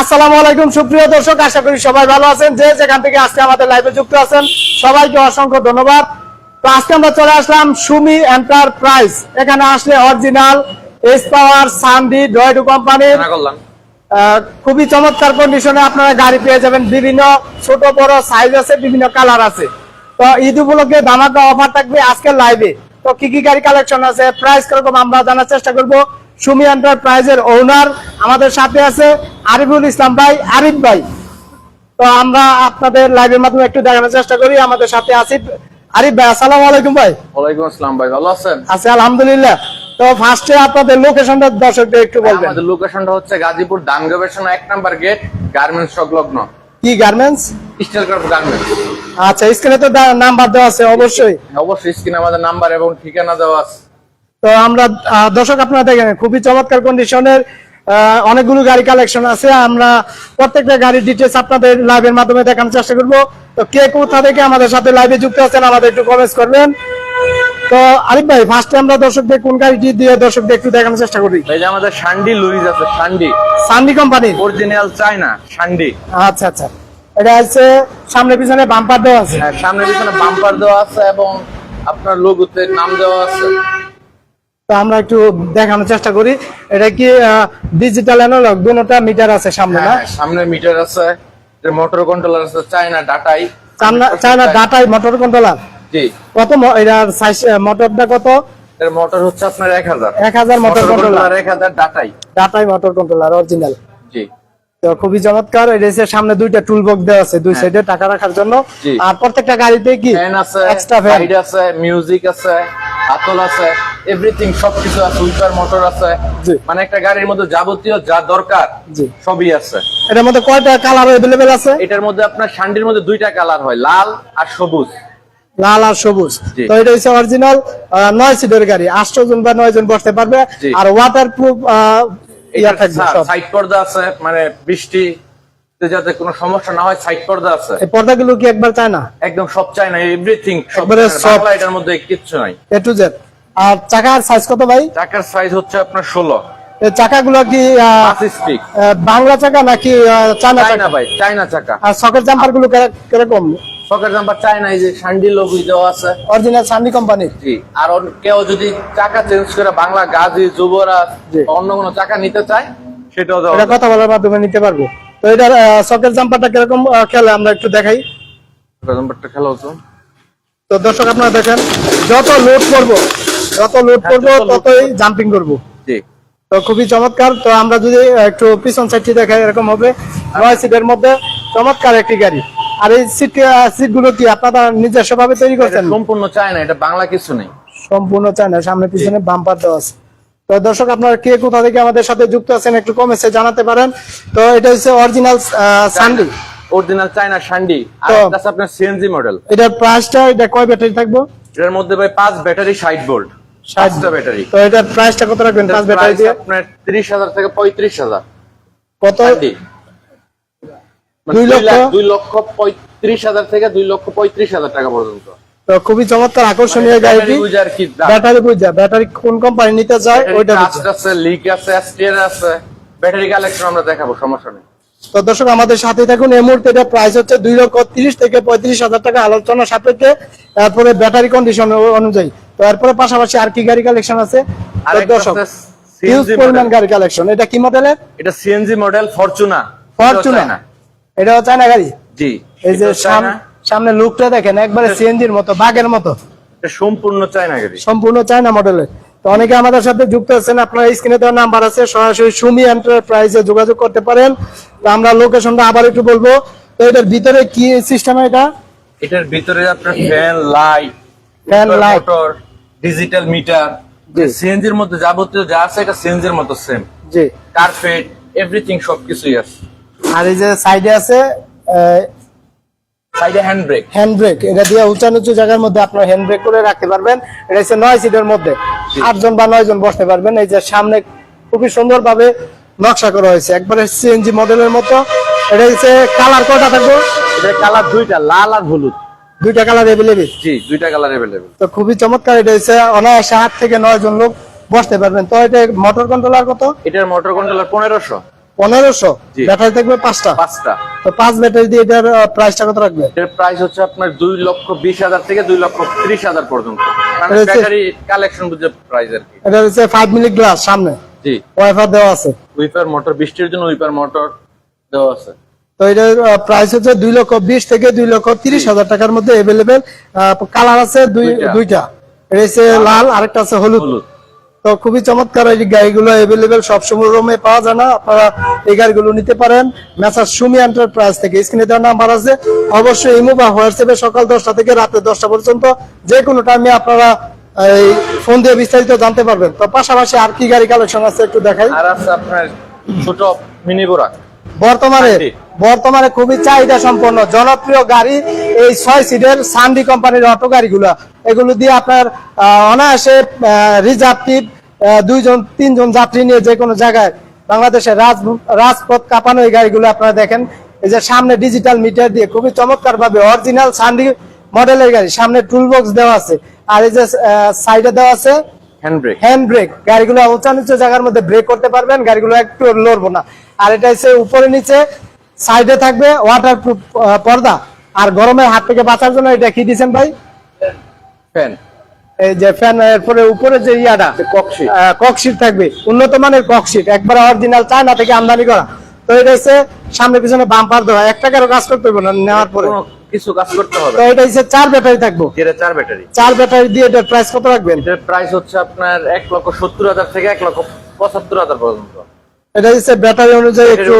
আসসালামু আলাইকুম সুপ্রিয় দর্শক আশা করি সবাই ভালো আছেন। যে যেখান থেকে আজকে আমাদের লাইভে যুক্ত আছেন সবাইকে অসংখ্য ধন্যবাদ। তো আজকে আমরা চলে আসলাম সুমি এন্টারপ্রাইজ এখানে আসলে অরিজিনাল এস পাওয়ার সানডি ডয়েডু কোম্পানির খুবই চমৎকার কন্ডিশনে আপনারা গাড়ি পেয়ে যাবেন। বিভিন্ন ছোট বড় সাইজ আছে বিভিন্ন কালার আছে। তো ঈদ উপলক্ষে ধামাকা অফার থাকবে আজকের লাইভে তো কি কি গাড়ি কালেকশন আছে প্রাইস কীরকম আমরা জানার চেষ্টা করব। সুমি এন্টারপ্রাইজের ওনার আমাদের সাথে আছে আরিফুল ইসলাম ভাই। আরিফ ভাই তো আমরা আপনাদের লাইভের মাধ্যমে একটু দেখানোর চেষ্টা করি। আমাদের সাথে আসিফ আরিফ ভাই আসসালামু আলাইকুম ভাই। ওয়ালাইকুম আসসালাম ভাই ভালো আছেন? আছে আলহামদুলিল্লাহ। তো ফার্স্টে আপনাদের লোকেশনটা দর্শকদের একটু বলবেন। আমাদের লোকেশনটা হচ্ছে গাজীপুর দান গবেষণা এক নাম্বার গেট গার্মেন্টস সংলগ্ন। কি গার্মেন্টস স্টিল গার্মেন্টস আচ্ছা স্ক্রিনে তো নাম্বার দেওয়া আছে অবশ্যই। অবশ্যই স্ক্রিনে আমাদের নাম্বার এবং ঠিকানা দেওয়া আছে। তো আমরা দর্শক আপনারা দেখেন খুবই চমৎকার কন্ডিশনের অনেকগুলো গাড়ি কালেকশন আছে। আমরা প্রত্যেকটা গাড়ির ডিটেলস আপনাদের লাইভের মাধ্যমে দেখানোর চেষ্টা করব। তো কে কোথা থেকে আমাদের সাথে লাইভে যুক্ত আছেন আমাদের একটু কমেন্ট করবেন। তো আরিফ ভাই ফার্স্টে আমরা দর্শকদের কোন গাড়িটি দিয়ে দর্শকদের একটু দেখানোর চেষ্টা করি? এই যে আমাদের শান্ডি লুইজ আছে Shandi Sandi company original China Shandi আচ্ছা আচ্ছা। এটা আছে সামনে পিছনে বাম্পার দেওয়া আছে। হ্যাঁ, সামনে পিছনে বাম্পার দেওয়া আছে এবং আপনার লোগোতে নাম দেওয়া আছে। তো আমরা একটু দেখানোর চেষ্টা করি। এটা কি ডিজিটাল অ্যানালগ দুটোটা মিটার আছে সামনে না? হ্যাঁ, সামনে মিটার আছে। মোটর কন্ট্রোলার আছে China Datai China- China Datai motor controller জি। কত এটার সাইজ মোটরটা কত? এর মোটর হচ্ছে আপনার এক হাজার। এক হাজার মোটর কন্ট্রোলার এক হাজার Datai Datai motor controller original খুবই চমৎকার এটা হচ্ছে সামনে দুইটা টুল বক্স দেওয়া আছে দুই সাইডে টাকা রাখার জন্য জি। আর প্রত্যেকটা গাড়িতে কি ফ্যান আছে এক্সট্রা ফ্যান সাইড আছে মিউজিক আছে হাতল আছে এভরিথিং সবকিছু আছে উইপার মোটর আছে জি। মানে একটা গাড়ির মধ্যে যাবতীয় যা দরকার জি। সবই আছে এটার মধ্যে কয়টা কালার अवेलेबल আছে এটার মধ্যে আপনার শান্ডির মধ্যে দুইটা কালার হয় লাল আর সবুজ লাল আর সবুজ জি। তো এটা হচ্ছে অরিজিনাল নয় সিটের গাড়ি আষ্ট জন বা নয় জন বসতে পারবে জি। আর ওয়াটার প্রুফ থাকবে সব। সাইড পর্দা আছে মানে বৃষ্টি যাতে কোনো সমস্যা না হয় সাইড পর্দা আছে। এই পর্দাগুলো কি একবার চায় না? একদম সব চাই না এভরিথিং একবারে সব। বাংলা এটার মধ্যে কিচ্ছু নাই। এ টু জেড আর চাকার সাইজ কত ভাই? চাকার সাইজ হচ্ছে আপনার ষোলো। এই চাকাগুলো কি স্টিক বাংলা চাকা নাকি চায়না চাকা? ভাই চায়না চাকা। আর সকেট জাম্পারগুলো কীরকম? সকের নাম্বার চায়না এই যে শান্ডি লোগো দেওয়া আছে। অরিজিনাল সান্ডি কোম্পানির জি। আর কেউ যদি চাকা চেঞ্জ করে বাংলা গাজী যুবরাজ। অন্য কোনো চাকা নিতে চায় সেটাও এটা কথা বলার মাধ্যমে নিতে পারব। তো এটার সকেট জাম্পারটা কীরকম খেলে আমরা একটু দেখাই। সকের নাম্বারটা খেলা হতো তো দর্শক আপনারা দেখেন যত লোড করব যত লোড করব হ্যাঁ, load ততই জাম্পিং করব। জি। তো খুবই চমৎকার। তো আমরা যদি একটু পিছন সাইডটি দেখাই এরকম হবে। নয় সিটের মধ্যে চমৎকার একটি গাড়ি। আর এই সিট সিটগুলো কি আপনারা নিজস্ব ভাবে তৈরি এটা করছেন? সম্পূর্ণ চায়না এটা বাংলা কিছু নেই। সম্পূর্ণ চায় না সামনে পিছনে বাম্পার দেওয়া আছে। তো দর্শক আপনারা কে কোথা থেকে আমাদের সাথে যুক্ত আছেন একটু কমেন্টে জানাতে পারেন। তো এটা হচ্ছে original Sandi original China Shandi আর আছে আপনার সিএনজি মডেল এটার প্রাইসটা এটা কয় ব্যাটারি থাকব? এর মধ্যে ভাই পাঁচ ব্যাটারি ষাট ভোল্ট ষাটটা ব্যাটারি। তো এটার প্রাইসটা কত রাখবেন? পাঁচ ব্যাটারি দিয়ে? আপনার তিরিশ হাজার থেকে পঁয়ত্রিশ হাজার। কত? শান্ডি দুই দুই লক্ষ? দুই লক্ষ পঁয়ত্রিশ হাজার থেকে দুই লক্ষ পঁয়ত্রিশ হাজার টাকা পর্যন্ত। তো খুবই চমৎকার আকর্ষণীয় মানে গাড়িটি। ব্যাটারি বুঝে। ব্যাটারি কোন কোম্পানি নিতে চায় ওইটা আছে লিক আছে স্টিয়ার আছে ব্যাটারি কালেকশন আমরা দেখাবো সমস্যা নেই। তো দর্শক আমাদের সাথে থাকুন। এই মুহূর্তে এটা প্রাইস হচ্ছে দুই লক্ষ তিরিশ থেকে পঁয়ত্রিশ হাজার টাকা। আলোচনা সাপেক্ষে তারপরে ব্যাটারি কন্ডিশন অনুযায়ী। তো এরপরে পাশাপাশি আর কি গাড়ি কালেকশন আছে? দর্শক হিউজ পরিমাণ গাড়ি কালেকশন এটা কি মডেলের এটা সিএনজি মডেল ফরচুনা ফরচুনা এটা হচ্ছে না গাড়ি? জি। এই যে সামনে লুকটা দেখেন একবারে সিএনজির মতো বাঘের মতো। সম্পূর্ণ চায়না গাড়ি। সম্পূর্ণ চায়না মডেলের তো অনেকে আমাদের সাথে যুক্ত আছেন আপনার স্ক্রিনে দেওয়া নাম্বার আছে সরাসরি সুমি এন্টারপ্রাইজে যোগাযোগ করতে পারেন। তো আমরা লোকেশনটা আবার একটু বলব। তো এটার ভিতরে কি সিস্টেম এটা? এটার ভিতরে আপনার fan light light। Motor digital meter. সিএনজির মধ্যে যাবতীয় যা আছে এটা সিএনজির মতো সেম জি। কার্পেট এভরিথিং সবকিছুই আছে। আর এই যে সাইডে আছে সাইডে হ্যান্ড ব্রেক হ্যান্ড ব্রেক এটা দিয়ে উঁচা নিচু জায়গার মধ্যে আপনার হ্যান্ড ব্রেক করে রাখতে পারবেন। এটা হচ্ছে নয় সিটের মধ্যে। আটজন বা বসতে পারবেন। এই যে সামনে খুবই নকশা করা হয়েছে। একবারে সিএনজি মডেলের মতো। এটা হচ্ছে কালার থাকবে? এটার কালার দুইটা লাল আর হলুদ। দুইটা কালার এভেলেবেল জি দুইটা কালার তো খুবই চমৎকার। এটা হচ্ছে অনায়াসে আট থেকে নয় জন লোক বসতে পারবেন। তো এটা মোটর কন্ট্রোলার কত? এটার মোটর কন্ট্রোলার পনেরোশো। পনেরোশো। ব্যাটারি থাকবে পাঁচটা। পাঁচটা। তো পাঁচ ব্যাটারি দিয়ে এটার প্রাইসটা কত রাখবে? এটার প্রাইস হচ্ছে আপনার দুই লক্ষ বিশ হাজার থেকে দুই লক্ষ ত্রিশ হাজার পর্যন্ত। মানে এটা হচ্ছে- ব্যাটারি কালেকশন বুঝে প্রাইস আর কি। এটা হচ্ছে ফাইভ মিনিট গ্লাস সামনে। জি। ওয়াইফার দেওয়া আছে। উইপার মোটর বৃষ্টির জন্য উইপার মোটর দেওয়া আছে। তো এটার প্রাইস হচ্ছে দুই লক্ষ বিশ থেকে দুই লক্ষ তিরিশ হাজার টাকার মধ্যে এভেলেবেল কালার আছে দুই দুইটা। এটা হচ্ছে লাল আরেকটা আছে হলুদ। হলুদ। তো খুবই চমৎকার এই গাড়িগুলো এভেলেবেল সব শোরুমে পাওয়া যায় না। আপনারা এই গাড়িগুলো নিতে পারেন মেসার সুমি এন্টারপ্রাইজ থেকে। স্ক্রিনে দেওয়ার নাম্বার আছে। অবশ্যই ইমো বা হোয়াটসঅ্যাপে সকাল দশটা থেকে রাতে দশটা পর্যন্ত যে কোনো টাইমে আপনারা এই ফোন দিয়ে বিস্তারিত জানতে পারবেন। তো পাশাপাশি আর কি গাড়ি কালেকশন আছে একটু দেখাই। আর আছে আপনার ছোট মিনি বোরাক বর্তমানে। বর্তমানে খুবই চাহিদা সম্পন্ন জনপ্রিয় গাড়ি এই ছয় সিটের সান্ডি কোম্পানির অটো গাড়িগুলো। এগুলো দিয়ে আপনার অনায়াসে রিজার্ভ টিপ দুইজন তিনজন যাত্রী নিয়ে যে কোনো জায়গায় বাংলাদেশের রাজ রাজপথ কাঁপানো এই গাড়িগুলো আপনারা দেখেন। এই যে সামনে ডিজিটাল মিটার দিয়ে খুবই চমৎকার ভাবে অরিজিনাল সান্ডি মডেলের গাড়ি সামনে টুল বক্স দেওয়া আছে। আর এই যে সাইডে দেওয়া আছে হ্যান্ড ব্রেক হ্যান্ড ব্রেক গাড়িগুলো উঁচা নিচু জায়গার মধ্যে ব্রেক করতে পারবেন গাড়িগুলো একটু লড়বো না। আর এটা হচ্ছে উপরে নিচে সাইডে থাকবে ওয়াটার পর্দা। আর গরমের হাত থেকে বাঁচার জন্য এটা কি দিচ্ছেন ভাই? ফ্যান এই যে ফ্যান এরপরে উপরে যে ইয়াটা ককশিট। থাকবে। উন্নত মানের ককশিট একবার অরিজিনাল চায়না থেকে আমদানি করা। তো এটা হচ্ছে সামনে পিছনে বাম্পার দেওয়া এক টাকারও কাজ করতে পারব না নেওয়ার পরে। কিছু কাজ করতে হবে। তো এটা হচ্ছে চার ব্যাটারি থাকব। যেটা চার ব্যাটারি। চার ব্যাটারি দিয়ে এটার প্রাইস কত রাখবেন? এটার প্রাইস হচ্ছে আপনার এক লক্ষ সত্তর হাজার থেকে এক লক্ষ পঁচাত্তর হাজার পর্যন্ত। এটা হচ্ছে ব্যাটারি অনুযায়ী একটু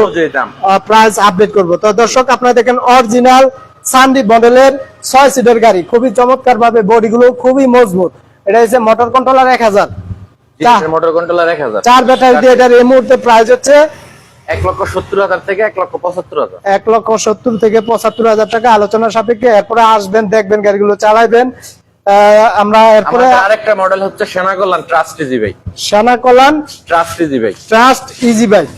প্রাইস আপডেট করব। তো দর্শক আপনারা দেখেন অরিজিনাল সানডি মডেলের ছয় সিটের গাড়ি। খুবই চমৎকার ভাবে বডি গুলো খুবই মজবুত। এটা হচ্ছে মোটর কন্ট্রোলার এক হাজার। মোটর কন্ট্রোলার এক হাজার। চার ব্যাটারি দিয়ে এটার এই মুহূর্তে প্রাইস হচ্ছে এক লক্ষ সত্তর হাজার থেকে এক লক্ষ পঁচাত্তর হাজার। এক লক্ষ সত্তর থেকে পঁচাত্তর হাজার টাকা আলোচনা সাপেক্ষে। এরপরে আসবেন দেখবেন গাড়িগুলো চালাইবেন। আমরা এরপরে আরেকটা মডেল হচ্ছে সেনাগোলান ট্রাস্ট ইজি সানা trust easy trust easy bike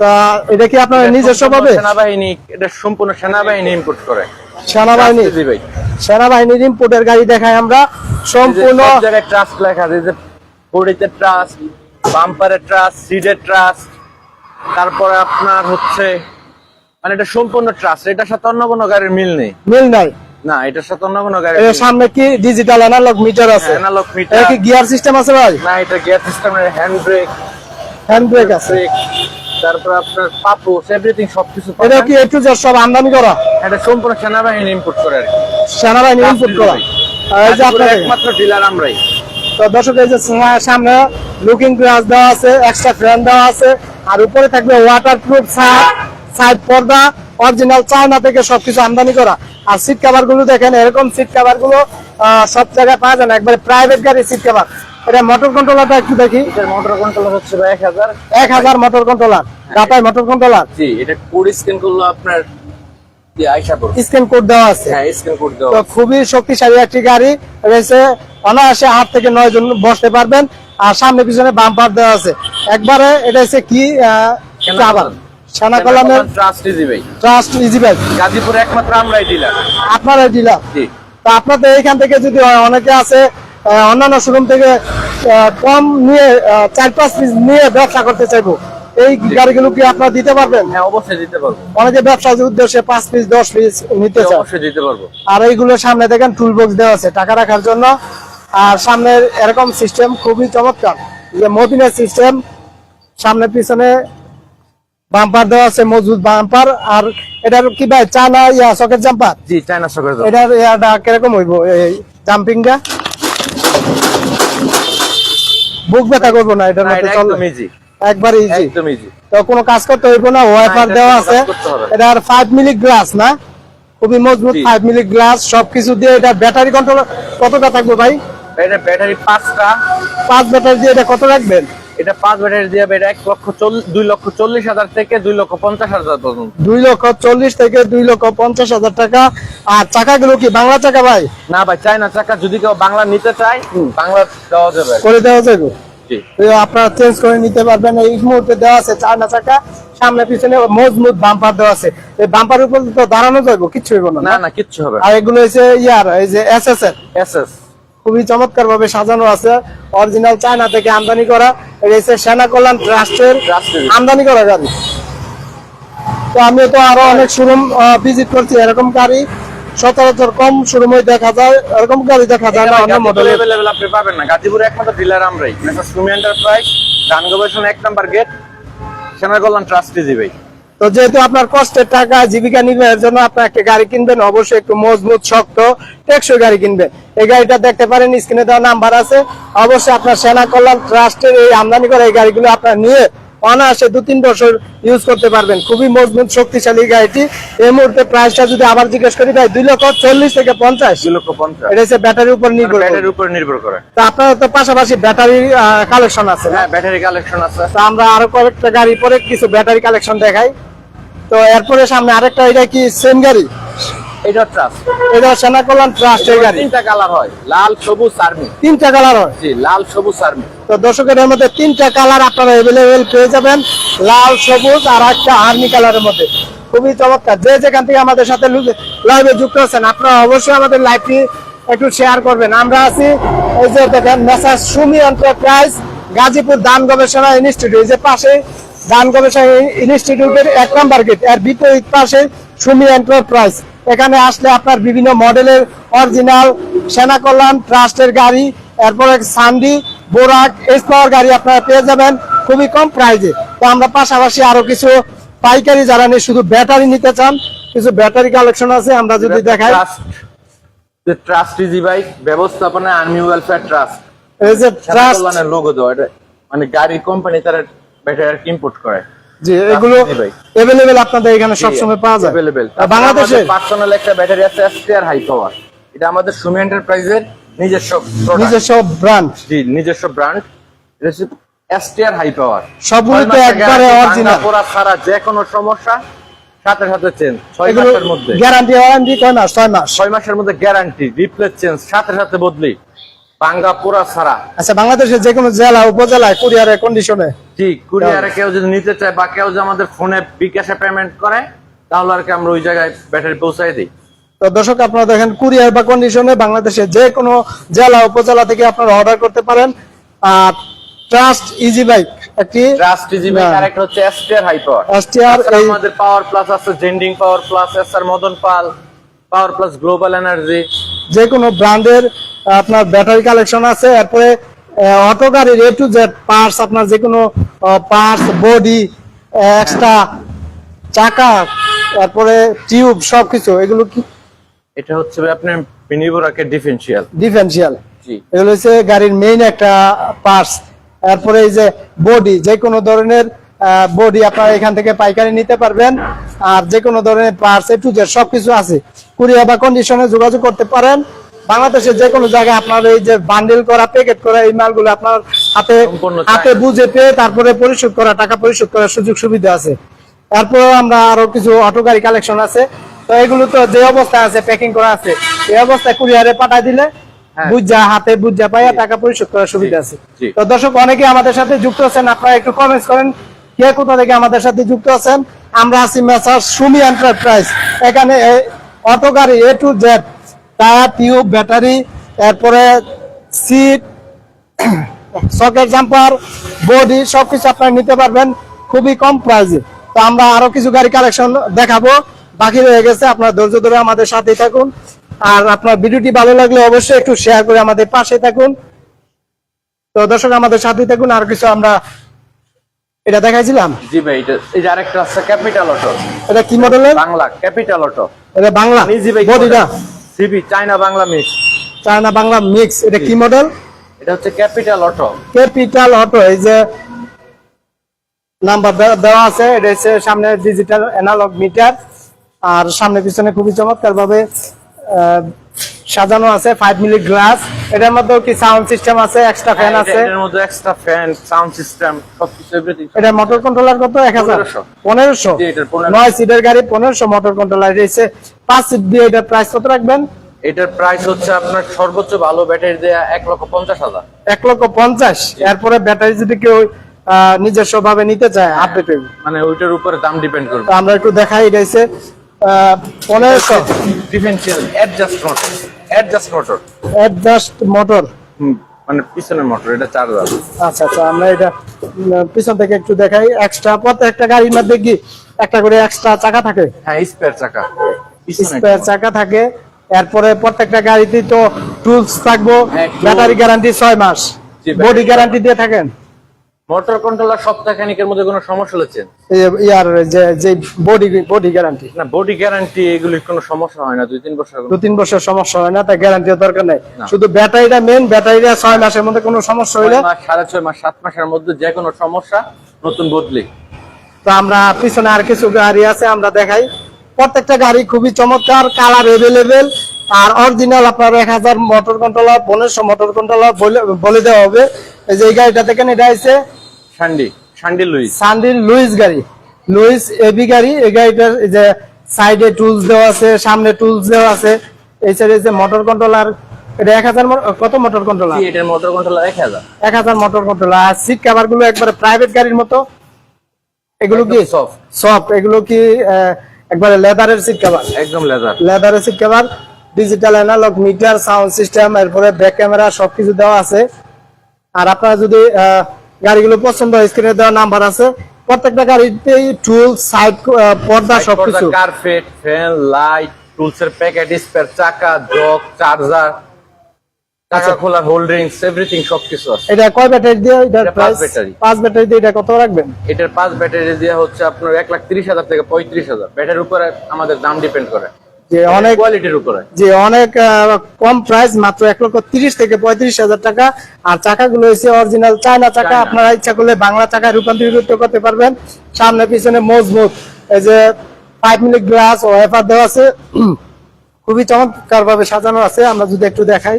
তা এটা কি আপনার নিজস্ব পাবে? সেনাবাহিনী এটা সম্পূর্ণ সেনাবাহিনী ইম্পোর্ট করে। সেনাবাহিনী। সেনাবাহিনীর ইম্পোর্টের গাড়ি দেখাই আমরা। সম্পূর্ণ জায়গায় ট্রাস্ট লেখা আছে যে বডিতে ট্রাস্ট বাম্পারের ট্রাস্ট সিডের ট্রাস্ট তারপরে আপনার হচ্ছে মানে এটা সম্পূর্ণ ট্রাস্ট এটার সাথে অন্য কোনো গাড়ির মিল নেই? মিল নাই। না এটার সাথে অন্য কোনো এর সামনে কি ডিজিটাল অ্যানালগ মিটার আছে? অ্যানালগ মিটার কি গিয়ার সিস্টেম আছে ভাই? না এটা গিয়ার সিস্টেমের হ্যান্ড ব্রেক হ্যান্ড ব্রেক আছে। তারপর আপনার পাপোস এভরিথিং সবকিছু এটা কি একটু সব আমদানি করা? এটা সম্পূর্ণ সেনাবাহিনী ইম্পোর্ট করে আর সেনাবাহিনী ইনপুট করা। এই যে আপনাদের একমাত্র ডিলার আমরাই। তো দর্শক এই যে সামনে লুকিং গ্লাস দেওয়া আছে এক্সট্রা ফ্যান দেওয়া আছে আর উপরে থাকবে ওয়াটার প্রুফ সাইড পর্দা অরিজিনাল চায়না থেকে সবকিছু আমদানি করা। আর সিট কভারগুলো দেখেন এরকম সিট কভারগুলো সব জায়গায় পাওয়া যায় না। একবারে প্রাইভেট গাড়ি সিট কভার এটা মোটর কন্ট্রোলারটা একটু দেখি। মোটর কন্ট্রোলার হচ্ছে এক হাজার। এক হাজার মোটর কন্ট্রোলার গাতায় মোটর কন্ট্রোলার জি এটা কোড স্ক্যান করল আপনার স্ক্যান কোড দেওয়া আছে। হ্যাঁ স্ক্যান কোড তো দেওয়া খুবই শক্তিশালী একটি গাড়ি। রয়েছে অনায়াসে আট থেকে নয় জন বসতে পারবেন। আর সামনে পিছনে বাম্পার দেওয়া আছে। একবারে এটা হচ্ছে কি আবার সানা কলামের ট্রাস্ট ইজি ভাই। ট্রাস্ট ইজি বাইক গাজীপুরে একমাত্র আমরাই ডিলার আপনারা ডিলার জি। তো আপনাদের এইখান থেকে যদি অনেকে আছে অন্যান্য শোরুম থেকে কম নিয়ে চার পাঁচ পিস নিয়ে ব্যবসা করতে চাইব। এই গাড়িগুলো কি আপনারা দিতে পারবেন? হ্যাঁ অবশ্যই দিতে পারব। অনেকে ব্যবসার উদ্দেশ্যে পাঁচ পিস দশ পিস নিতে চায়। অবশ্যই দিতে পারব। আর এইগুলো সামনে দেখেন টুল বক্স দেওয়া আছে। টাকা রাখার জন্য আর সামনের এরকম সিস্টেম খুবই চমৎকার। যে মবিনের সিস্টেম সামনে পিছনে বাম্পার দেওয়া আছে মজবুত বাম্পার আর এটার কি ভাই চানা ইয়া সকেট জাম্পার জি চায়না সকেট এটার ইয়াটা কীরকম হইব এই জাম্পিংটা বুক ব্যথা করব না এটার মধ্যে এটা একদম ইজি একবার ইজি একদম ইজি তো কোনো কাজ করতে হইব না ওয়াইফার দেওয়া আছে। এটার ফাইভ মিলি গ্লাস না? খুবই মজবুত জি। ফাইভ মিলি গ্লাস সবকিছু দিয়ে এটা ব্যাটারি কন্ট্রোল কতটা থাকবে ভাই? এটা ব্যাটারি পাঁচটা। পাঁচ ব্যাটারি দিয়ে এটা কত রাখবেন? এটা পাঁচ ব্যাটারি দিয়ে এটা এক লক্ষ দুই লক্ষ চল্লিশ হাজার থেকে দুই লক্ষ পঞ্চাশ হাজার পর্যন্ত। দুই লক্ষ চল্লিশ থেকে দুই লক্ষ পঞ্চাশ হাজার টাকা। আর চাকাগুলো কি বাংলা চাকা ভাই? না ভাই চায়না চাকা। যদি কেউ বাংলা নিতে চায় বাংলা দেওয়া যাবে। করে দেওয়া যাবে? আপনারা চেঞ্জ করে নিতে পারবেন। এই মুহূর্তে দেওয়া আছে চারনা চাকা। সামনে পিছনে মজবুত বাম্পার দেওয়া আছে। এই বাম্পার উপর তো দাঁড়ানো যাব কিচ্ছু হইব না না? না কিচ্ছু হবে আর এগুলো হচ্ছে ইয়ার এই যে এস এস এস এস খুবই চমৎকার ভাবে সাজানো আছে। অরিজিনাল চায়না থেকে আমদানি করা। এটা হচ্ছে সেনা কল্যাণ ট্রাস্টের আমদানি করা গাড়ি। তো আমি তো আরও অনেক শোরুম ভিজিট করছি। এরকম গাড়ি সচরাচর কম শোরুমে দেখা যায়। এরকম গাড়ি দেখা যায় না অন্য মডেলের অ্যাভেলেবেল আপনি পাবেন না। গাজীপুরে একমাত্র ডিলার আমরাই। মেসার সুমি এন্টারপ্রাইজ ধান গবেষণা এক নাম্বার গেট সেনা কল্যাণ ট্রাস্ট ভাই। তো যেহেতু আপনার কষ্টের টাকা, জীবিকা নির্বাহের জন্য আপনার একটা গাড়ি কিনবেন, অবশ্যই একটু মজবুত, শক্ত, টেকসই গাড়ি কিনবেন। এই গাড়িটা দেখতে পারেন স্ক্রিনে দেওয়া নাম্বার আছে। অবশ্যই আপনার সেনা কল্যাণ ট্রাস্টের এই আমদানি করা এই গাড়িগুলো আপনার নিয়ে অনায়াসে দু তিন বছর ইউজ করতে পারবেন। খুবই মজবুত শক্তিশালী গাড়িটি। এই মুহূর্তে প্রাইসটা যদি আবার জিজ্ঞেস করি ভাই দুই লক্ষ চল্লিশ থেকে পঞ্চাশ। দুই লক্ষ পঞ্চাশ। এটা হচ্ছে ব্যাটারির উপর নির্ভর করে। ব্যাটারির উপর নির্ভর করে। তো আপনার তো পাশাপাশি ব্যাটারি কালেকশন আছে হ্যাঁ ব্যাটারি কালেকশন আছে। তো আমরা আরও কয়েকটা গাড়ি পরে কিছু ব্যাটারি কালেকশন দেখাই। তো এরপরে সামনে আরেকটা এটা কি সেম গাড়ি? এটা ট্রাস্ট এটা সেনা কল্যাণ ট্রাস্টের গাড়ি। তিনটা কালার হয় লাল সবুজ আর্মি তিনটা কালার হয়। জি লাল সবুজ আর্মি তো দর্শকের মধ্যে তিনটা কালার আপনারা পেয়ে যাবেন। লাল সবুজ আর একটা আর্মি কালারের মধ্যে। খুবই চমৎকার। যে যেখান থেকে আমাদের সাথে লাইভে যুক্ত আছেন আপনারা অবশ্যই আমাদের লাইভটি একটু শেয়ার করবেন। আমরা আছি এই যে দেখেন মেসার সুমি এন্টারপ্রাইজ গাজীপুর দান গবেষণা ইনস্টিটিউট এই যে পাশে দান গবেষণা ইনস্টিটিউটের এক নম্বর গেটের বিপরীত পাশে সুমি এন্টারপ্রাইজ এখানে আসলে আপনার বিভিন্ন মডেলের অরিজিনাল সেনা কল্যাণ ট্রাস্টের গাড়ি এরপরে সান্ডি বোরাক এস পাওয়ার গাড়ি আপনারা পেয়ে যাবেন খুবই কম প্রাইজে। তো আমরা পাশাপাশি আরও কিছু পাইকারি যারা নিয়ে শুধু ব্যাটারি নিতে চান কিছু ব্যাটারি কালেকশন আছে আমরা যদি দেখাই। ট্রাস্ট ইজি বাইক ব্যবস্থাপনা আর্মি ওয়েলফেয়ার ট্রাস্ট এই যে ট্রাস্ট লোগো দেওয়া এটা মানে গাড়ি কোম্পানি তারা ব্যাটারি ইম্পোর্ট করে। যে এগুলো। এভেলেবেল আপনাদের এখানে সবসময় পাওয়া যায়। আর বাংলাদেশে পার্সোনাল একটা ব্যাটারি আছে হাই পাওয়ার এটা আমাদের সুমি এন্টারপ্রাইজের নিজস্ব। নিজস্ব ব্র্যান্ড জি নিজস্ব ব্র্যান্ড এটা এসটিআর হাই পাওয়ার সবগুলো তো একবারে। পুরা ছাড়া যে কোনো সমস্যা সাথে সাথে চেঞ্জ ছয় মাসের মধ্যে। গ্যারান্টি ওয়ারেন্টি কয় মাস ছয় মাস। ছয় মাসের মধ্যে গ্যারান্টি রিপ্লেস চেঞ্জ সাথে সাথে বদলি। বাঙ্গা পুরা ছাড়া। আচ্ছা বাংলাদেশের যে কোনো জেলা উপজেলায় কুরিয়ারের কন্ডিশনে জি কুরিয়ারে কেউ যদি নিতে চায় বা কেউ যদি আমাদের ফোনে বিকাশে পেমেন্ট করে তাহলে আর কি আমরা ওই জায়গায় ব্যাটারি পৌঁছাই দিই। তো দর্শক আপনারা দেখেন কুরিয়ার বা কন্ডিশনে বাংলাদেশের যে কোনো জেলা উপজেলা থেকে আপনারা অর্ডার করতে পারেন। আর ট্রাস্ট ইজি বাইক একটি ট্রাস্ট ইজি বাইক না। আরেকটা হচ্ছে এসটিআর হাই পাওয়ার আমাদের পাওয়ার প্লাস আছে জেন্ডিং power plus SR Madan Pal power plus global energy যে কোনো ব্র্যান্ডের আপনার ব্যাটারি কালেকশন আছে এরপরে অটো গাড়ির এ টু জেড পার্টস আপনার যে কোনো পার্টস বডি এক্সট্রা চাকা তারপরে টিউব সবকিছু এগুলো কি? এটা হচ্ছে আপনার মিনিবোরাকে ডিফেন্সিয়াল ডিফেন্সিয়াল জি। এগুলো হচ্ছে গাড়ির মেইন একটা পার্টস তারপরে এই যে বডি যে কোনো ধরনের বডি আপনারা এখান থেকে পাইকারি নিতে পারবেন। আর যে কোনো ধরনের পার্টস এ টু জেড সবকিছু আছে। কুরিয়ার বা কন্ডিশনে যোগাযোগ করতে পারেন। বাংলাদেশের যে কোনো জায়গায় আপনার এই যে বান্ডেল করা প্যাকেট করা এই মালগুলো আপনার হাতে হাতে বুঝে পেয়ে তারপরে পরিশোধ করা টাকা পরিশোধ করার সুযোগ সুবিধা আছে। তারপরে আমরা আরও কিছু অটো গাড়ি কালেকশন আছে। তো এগুলো তো যে অবস্থায় আছে প্যাকিং করা আছে এই অবস্থায় কুরিয়ারে পাঠায় দিলে হ্যাঁ। বুঝা হাতে বুঝা পাইয়া টাকা পরিশোধ করার সুবিধা আছে। তো দর্শক অনেকে আমাদের সাথে যুক্ত আছেন আপনারা একটু কমেন্টস করেন। কে কোথা থেকে আমাদের সাথে যুক্ত আছেন? আমরা আছি মেসার সুমি এন্টারপ্রাইজ। এখানে অটো গাড়ি A to Z tyre, tube, battery, এরপরে সিট, সকেট জাম্পার, বডি, সবকিছু আপনারা নিতে পারবেন খুবই কম প্রাইসে তো আমরা আরও কিছু গাড়ি কালেকশন দেখাবো। বাকি রয়ে গেছে, আপনার ধৈর্য ধরে আমাদের সাথেই থাকুন। আর আপনার ভিডিওটি ভালো লাগলে অবশ্যই একটু শেয়ার করে আমাদের পাশে থাকুন। তো দর্শক, আমাদের সাথেই থাকুন। আর কিছু আমরা এটা দেখাইছিলাম? জি ভাই এটা এই যে আরেকটা আছে ক্যাপিটাল অটো এটা কি মডেলের বাংলা ক্যাপিটাল অটো এটা বাংলা? ইজি বাইক বডিটা CB China Bangla mix China Bangla mix এটা কি মডেল এটা হচ্ছে ক্যাপিটাল অটো ক্যাপিটাল অটো এই যে নাম্বার দেওয়া আছে এটা হচ্ছে সামনে ডিজিটাল অ্যানালগ মিটার আর সামনে পিছনে খুবই চমৎকার ভাবে সাজানো আছে ফাইভ মিলি গ্লাস এটার মধ্যেও কি সাউন্ড সিস্টেম আছে? এক্সট্রা ফ্যান হ্যাঁ, আছে? এটা- এটার মধ্যে এক্সট্রা ফ্যান সাউন্ড সিস্টেম সবকিছু এভরিথিং এটা মোটর কন্ট্রোলার কত? এক হাজার। 1500 পনেরোশো? জি, 1500 নয় সিটের গাড়ি পনেরোশো মোটর কন্ট্রোলার রয়েছে। পাঁচ সিট দিয়ে এটা প্রাইস কত রাখবেন? এটার প্রাইস হচ্ছে আপনার সর্বোচ্চ ভালো ব্যাটারি দেয়া এক লক্ষ পঞ্চাশ হাজার। এক লক্ষ পঞ্চাশ? এরপরে ব্যাটারি যদি কেউ নিজস্ব ভাবে নিতে চায় আপডেট মানে ওইটার উপরে দাম ডিপেন্ড করবে। তো আমরা একটু দেখাই এটা হচ্ছে পনেরোশো। Differential adjust motor adjust motor adjust motor মানে পিছনের মোটর এটা চার্জার আচ্ছা আচ্ছা আমরা এটা পিছন থেকে একটু দেখাই এক্সট্রা প্রত্যেকটা গাড়ির মধ্যে কি একটা করে এক্সট্রা চাকা থাকে? হ্যাঁ স্পেয়ার চাকা। স্পেয়ার চাকা থাকে এরপরে প্রত্যেকটা গাড়িতেই তো টুলস থাকব ব্যাটারি গ্যারান্টি ছয় মাস। বডি গ্যারান্টি দিয়ে থাকেন? মোটর কন্ট্রোলার সপ্তাহখানিকের মধ্যে কোনো সমস্যা হলে ইয়ার যে যে বডি বডি গ্যারান্টি না বডি গ্যারান্টি এগুলির কোনো সমস্যা হয় না দুই তিন বছর দু তিন বছর সমস্যা হয় না তাই গ্যারান্টির দরকার নেই। শুধু ব্যাটারিটা মেন ব্যাটারিটা ছয় মাসের মধ্যে কোনো সমস্যা হইলে সাড়ে ছয় মাস সাত মাসের মধ্যে যে কোনো সমস্যা নতুন বদলি। তো আমরা পিছনে আর কিছু গাড়ি আছে আমরা দেখাই। প্রত্যেকটা গাড়ি খুবই চমৎকার কালার এভেলেবেল আর অরিজিনাল আপনার এক হাজার মোটর কন্ট্রোলার পনেরোশো মোটর কন্ট্রোলার বলে দেওয়া হবে। এই যে এই গাড়িটা দেখেন এটা হচ্ছে শান্ডি শান্ডি লুইস সান্ডির লুইস গাড়ি। লুইস এবি গাড়ি। এই গাড়িটার যে সাইডে টুলস দেওয়া আছে সামনে টুলস দেওয়া আছে। এই সাইডে যে মোটর কন্ট্রোলার এটা এক হাজার কত মোটর কন্ট্রোলার এটার মোটর কন্ট্রোলার এক হাজার। এক হাজার মোটর কন্ট্রোলার আর সিট কাভারগুলো একবারে প্রাইভেট গাড়ির মতো। এগুলো কি? soft। সফট এগুলো কি একবারে লেদারের সিট কাভার একদম লেদার লেদারের seat cover digital analog meter sound system এরপরে ব্যাক ক্যামেরা সবকিছু দেওয়া আছে। আর আপনারা যদি গাড়িগুলো পছন্দ হয় স্ক্রিনে দেওয়া নাম্বার আছে। প্রত্যেকটা গাড়িতেই টুল সাইড পর্দা সবকিছু। কার্পেট ফ্যান লাইট টুলস এর প্যাকেট স্পেয়ার চাকা জক চার্জার চাকা আচ্ছা। খোলা হোল্ডিংস এভরিথিং সবকিছু আছে। এটা কয় ব্যাটারি দিয়ে? এটার এটা পাঁচ প্রাইস ব্যাটারি। পাঁচ ব্যাটারি দিয়ে এটা কত রাখবেন? এটার পাঁচ ব্যাটারি দিয়ে হচ্ছে আপনার এক লাখ তিরিশ হাজার থেকে পঁয়ত্রিশ হাজার। ব্যাটারির উপরে আমাদের দাম ডিপেন্ড করে। যে অনেক কোয়ালিটির উপরে। যে অনেক কম প্রাইস মাত্র এক লক্ষ তিরিশ থেকে পঁয়ত্রিশ হাজার টাকা। আর চাকাগুলো হচ্ছে অরিজিনাল চায়না চাকা। আপনারা ইচ্ছা করলে বাংলা চাকায় রূপান্তরিত করতে পারবেন। সামনে পিছনে মজবুত। এই যে ফাইভ মিনিট গ্লাস ও হেফার দেওয়া আছে। খুবই চমৎকার ভাবে সাজানো আছে। আমরা যদি একটু দেখাই।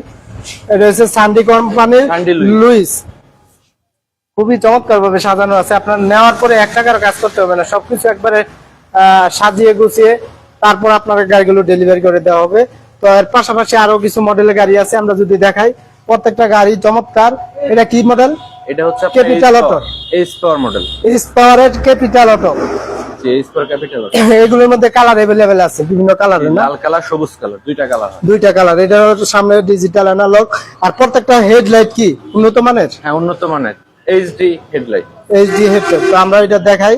এটা হচ্ছে সান্ডি কোম্পানির লুইস। খুবই চমৎকার ভাবে সাজানো আছে। আপনার নেওয়ার পরে এক টাকার কাজ করতে হবে না। সবকিছু একবারে আহ, সাজিয়ে গুছিয়ে তারপর আপনার গাড়িগুলো ডেলিভারি করে দেওয়া হবে। তো এর পাশাপাশি আরও কিছু মডেলের গাড়ি আছে আমরা যদি দেখাই। প্রত্যেকটা গাড়ি চমৎকার। এটা কি মডেল এটা হচ্ছে capital Auto। H power model স্পাওয়ারের capital auto এগুলোর মধ্যে কালার আছে বিভিন্ন কালারের না? লাল কালার সবুজ কালার দুইটা কালার দুইটা কালার এটা হচ্ছে সামনে ডিজিটাল অ্যানালগ আর প্রত্যেকটা হেডলাইট কি? উন্নত মানের? হ্যাঁ উন্নত মানের। এইচডি হেডলাইট এইচডি হেডলাইট তো আমরা এটা দেখাই।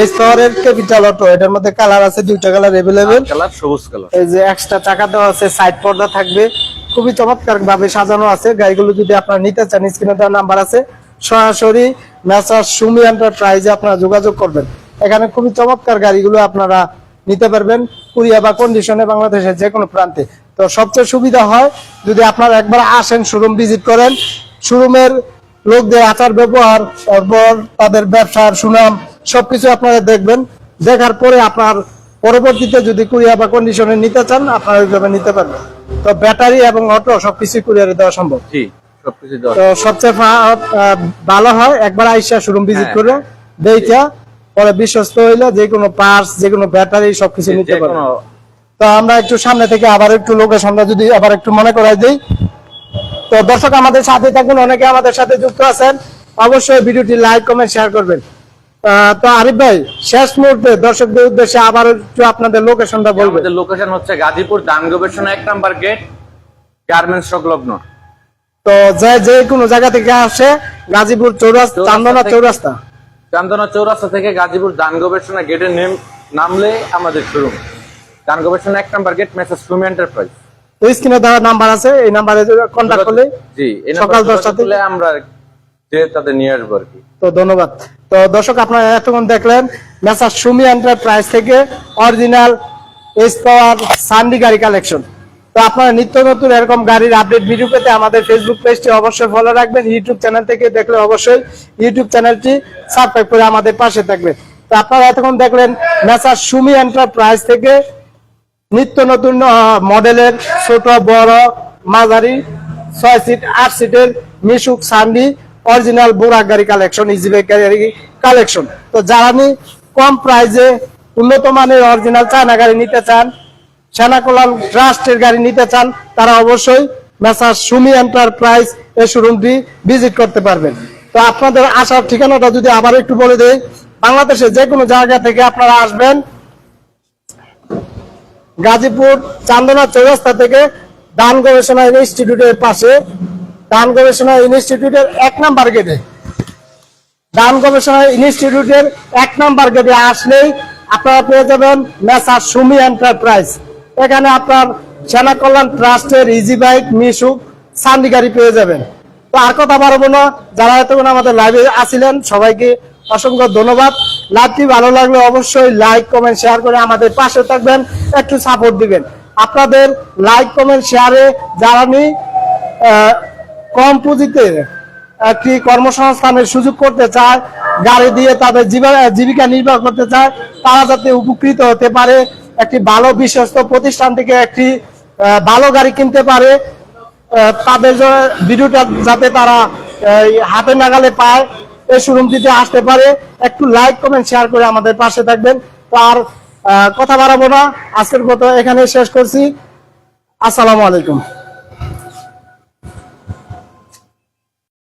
এই স্তরের ক্যাপিটাল অটো এটার মধ্যে কালার আছে দুইটা কালার এভেলেবেল কালার সবুজ কালার। এই যে এক্সট্রা চাকা দেওয়া আছে সাইড পর্দা থাকবে। খুবই চমৎকার ভাবে সাজানো আছে। গাড়িগুলো যদি আপনারা নিতে চান স্ক্রিনে দেওয়া নাম্বার আছে। সরাসরি মেসার সুমি এন্টারপ্রাইজে আপনারা যোগাযোগ করবেন। এখানে খুবই চমৎকার গাড়িগুলো আপনারা নিতে পারবেন কুরিয়া বা কন্ডিশনে বাংলাদেশের যে কোনো প্রান্তে। তো সবচেয়ে সুবিধা হয় যদি আপনারা একবার আসেন শোরুম ভিজিট করেন শোরুমের লোকদের আচার ব্যবহার তারপর তাদের ব্যবসার সুনাম সবকিছু আপনারা দেখবেন। দেখার পরে আপনার পরবর্তীতে যদি কুরিয়ার বা কন্ডিশনে নিতে চান আপনারা ওইভাবে নিতে পারবেন। তো ব্যাটারি এবং অটো সবকিছু কুরিয়ারে দেওয়া সম্ভব। তো সবচেয়ে ভালো হয় একবার আইসা শোরুম ভিজিট হ্যাঁ। করে দেখা পরে বিশ্বস্ত হইলে যে কোনো পার্টস যে কোনো ব্যাটারি সবকিছু নিতে পারবেন। তো আমরা একটু সামনে থেকে আবার একটু লোকেশনটা যদি আবার একটু মনে করাই দিই। তো দর্শক আমাদের সাথে থাকুন অনেকে আমাদের সাথে যুক্ত আছেন। অবশ্যই ভিডিওটি লাইক কমেন্ট শেয়ার করবেন। তো আরিফ ভাই শেষ মুহূর্তে দর্শকদের উদ্দেশ্যে আবার একটু আপনাদের লোকেশনটা বলবেন আমাদের লোকেশন হচ্ছে গাজীপুর দান গবেষণা এক নাম্বার গেট গার্মেন্টস সংলগ্ন তো যে যে কোনো জায়গা থেকে আসে গাজীপুর চৌরাস্তা চান্দনা চৌরাস্তা। চান্দনা চৌরাস্তা থেকে গাজীপুর গবেষণা গেটের নেম নামলে আমাদের শোরুম দান গবেষণা এক number gate messrs Sumi enterprise তো স্ক্রিনে দেওয়া নাম্বার আছে এই নাম্বারে কন্ট্যাক্ট করলে জি সকাল দশটা? থেকে আমরা তাদের নিয়ে আসব আর কি। তো ধন্যবাদ। তো দর্শক আপনারা এতক্ষণ দেখলেন মেসার সুমি এন্টারপ্রাইজ থেকে অরিজিনাল এস পাওয়ার সান্ডি গাড়ি কালেকশন। তো আপনারা নিত্য নতুন এরকম গাড়ির আপডেট ভিডিও পেতে আমাদের ফেসবুক পেজটি অবশ্যই ফলো রাখবেন ইউটিউব চ্যানেল থেকে দেখলে অবশ্যই ইউটিউব চ্যানেলটি সাবস্ক্রাইব করে আমাদের পাশে থাকবেন। তো আপনারা এতক্ষণ দেখলেন মেসার সুমি এন্টারপ্রাইজ থেকে নিত্য নতুন মডেলের ছোট, বড়, মাঝারি, ছয় সিট আট সিটের মিশুক সান্ডি অরিজিনাল বোরাক গাড়ি কালেকশন ইজিবাইক গাড়ি কালেকশন তো যারা কম প্রাইজে উন্নত মানের অরিজিনাল চায়না গাড়ি নিতে চান সেনাকোলাল ট্রাস্টের গাড়ি নিতে চান, তারা অবশ্যই মেসার সুমি এন্টারপ্রাইজ এই শোরুমটি ভিজিট করতে পারবেন। তো আপনাদের আসার ঠিকানাটা যদি আবার একটু বলে দেই, বাংলাদেশের যে কোনো জায়গা থেকে আপনারা আসবেন। গাজীপুর চান্দনা চৌরাস্তা থেকে দান গবেষণা ইনস্টিটিউটের পাশে দান গবেষণা ইনস্টিটিউটের এক নাম্বার গেটে। দান গবেষণা ইনস্টিটিউটের এক নাম্বার গেটে আসলেই আপনারা পেয়ে যাবেন মেসার সুমি এন্টারপ্রাইজ। এখানে আপনার সেনা কল্যাণ ট্রাস্টের ইজি বাইক মিশুক সান্ডি গাড়ি পেয়ে যাবেন। তো আর কথা পারব না যারা এতক্ষণ আমাদের লাইভে আসিলেন সবাইকে অসংখ্য ধন্যবাদ। লাইভটি ভালো লাগলে অবশ্যই লাইক কমেন্ট শেয়ার করে আমাদের পাশে থাকবেন একটু সাপোর্ট দিবেন। আপনাদের লাইক কমেন্ট শেয়ারে জ্বালানি আহ, কম পুঁজিতে একটি কর্মসংস্থানের সুযোগ করতে চায়, গাড়ি দিয়ে তাদের জীবা- জীবিকা নির্বাহ করতে চায়, তারা যাতে উপকৃত হতে পারে, একটি ভালো বিশ্বস্ত প্রতিষ্ঠান থেকে একটি ভালো গাড়ি কিনতে পারে তাদের ভিডিওটা যাতে তারা হাতে নাগালে পায়, এই শোরুমটিতে আসতে পারে। একটু লাইক, কমেন্ট, শেয়ার করে আমাদের পাশে থাকবেন। তো আর কথা বাড়াবো না। আজকের মতো এখানে শেষ করছি। আসসালামু আলাইকুম।